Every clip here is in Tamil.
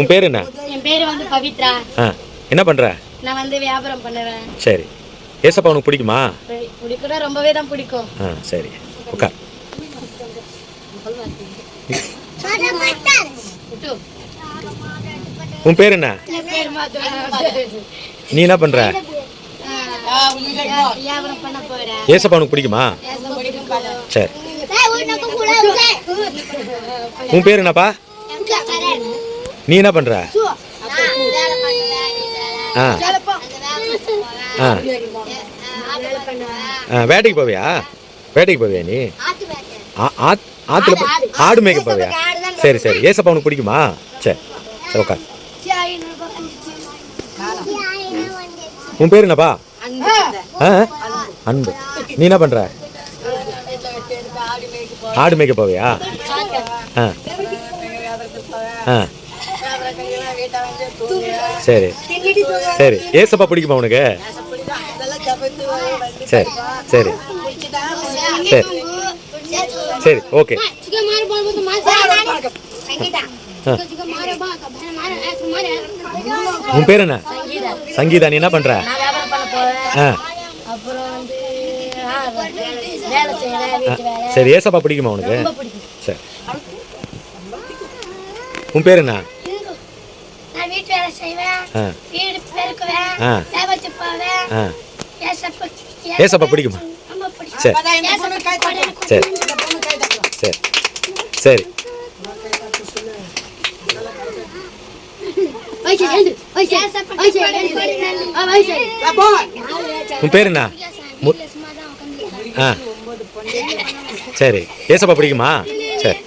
உன் பேர் என்ன? என் பேர் வந்து பவித்ரா. ஆ என்ன பண்ணுற நான் வந்து வியாபாரம் பண்ணுவேன். சரி. ஏசப்பா உனக்கு பிடிக்குமா? பிடிக்கூட ரொம்பவே தான் பிடிக்கும். ஆ சரி. உட்கார் உன் பேர் என்ன? என் பேர் மாத்துவா. நீ என்ன போறேன். ஏசப்பா உனக்கு பிடிக்கும்? சரி. உன் பேர் என்னப்பா? நீ என்ன பண்ணுற ஆ. ஆ. ஆ வேட்டைக்கு போவியா? வேட்டைக்கு போவியா நீ? ஆ- ஆத்- ஆத்துல போ- ஆடு மேய்க்க போவியா? சரி சரி. ஏசப்பா உனக்கு பிடிக்குமா? சரி சரி உட்கார் உன் பேர் என்னப்பா? ஆ. அன்பு. நீ என்ன பண்ற? ஆடு மேய்க்க போவியா? ஆ. ஆ. சரி. சரி. ஏசப்பா பிடிக்குமா உனக்கு? சரி. சரி. சரி. சரி. ஓகே. உன் பேர் என்ன? சங்கீதா. நீ என்ன பண்ற? சரி ஏசப்பா பிடிக்குமா உனக்கு? ரொம்ப பிடிக்கும். சரி. உன் பேர் என்ன? வேலை செய்வேன் ஆ. வீடு பெருக்குவேன் ஆ. வியாபாரத்துக்கு போவேன். ஆ. ஏசப்பா பிடிக்குமா? சரி. சரி. சரி. சரி. உன் பேர் என்ன? ஆ. சரி. ஏசப்பா பிடிக்குமா? சரி.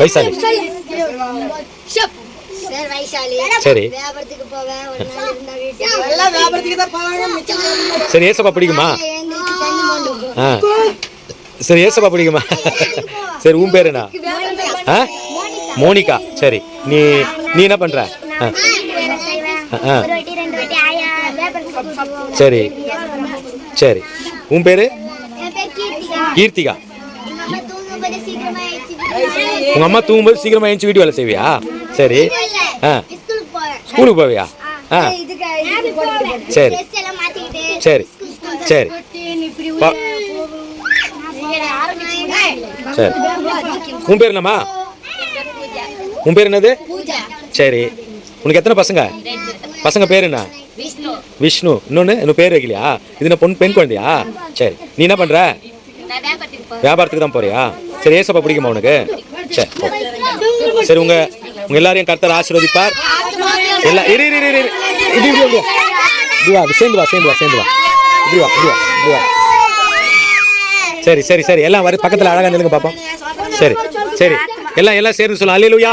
வைசாலி. சார் சரி. வியாபாரத்துக்கு போவேன். ஒரு நாள் இருந்தா வீட்டுக்கு. எல்லாம் வியாபாரத்துக்கு தான் போவாங்க மிச்சம் சரி ஏசப்பா பிடிக்குமா? ஆ. சரி ஏசப்பா பிடிக்குமா? சரி உன் பேர் என்ன? ஆ? மோனிகா. சரி நீ நீ என்ன பண்ற. சரி. சரி. உன் பேர்? கீர்த்திகா கீர்த்திகா எங்க அம்மா தூங்கும்போது சீக்கிரமா எழுந்திரிச்சு உங்கள் அம்மா தூங்கும்போது சீக்கிரமாக எழுந்துச்சு வீட்டு வேலை செய்வியா? சரி. ஆ. ஸ்கூலுக்கு போவியா? ஆ. சரி. சரி. சரி. சரி. உன் பேர் என்னம்மா? உன் பேர் என்னது? பூஜா. சரி. உனக்கு எத்தனை பசங்க? பசங்க பேர் என்ன? விஷ்ணு. விஷ்ணு. இன்னொன்று இன்னும் பேர் வைக்கலையா? இது என்ன பொண்ணு பெண் குழந்தையா? சரி. நீ என்ன பண்ணுற வியாபாரத்துக்கு தான் போறியா? சரி ஏசப்பா பிடிக்குமா உனக்கு? சரி. சரி உங்க உங்க எல்லாரையும் கர்த்தர் ஆசீர்வதிப்பார். எல்லா இரு இரு இரு இரு. இப்படி இப்படி வா. சேர்ந்து வா சேர்ந்து வா சேர்ந்து வா. இப்படி வா இப்படி வா இப்படி வா. சரி சரி சரி. எல்லாம் வர பக்கத்தில் அழகா நில்லுங்க பார்ப்போம் சரி சரி. எல்லாம் எல்லாம் சேர்ந்து சொல்லலாம் அலேலுயா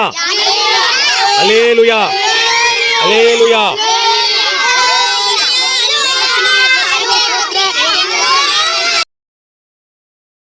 அலேலுயா அலேலுயா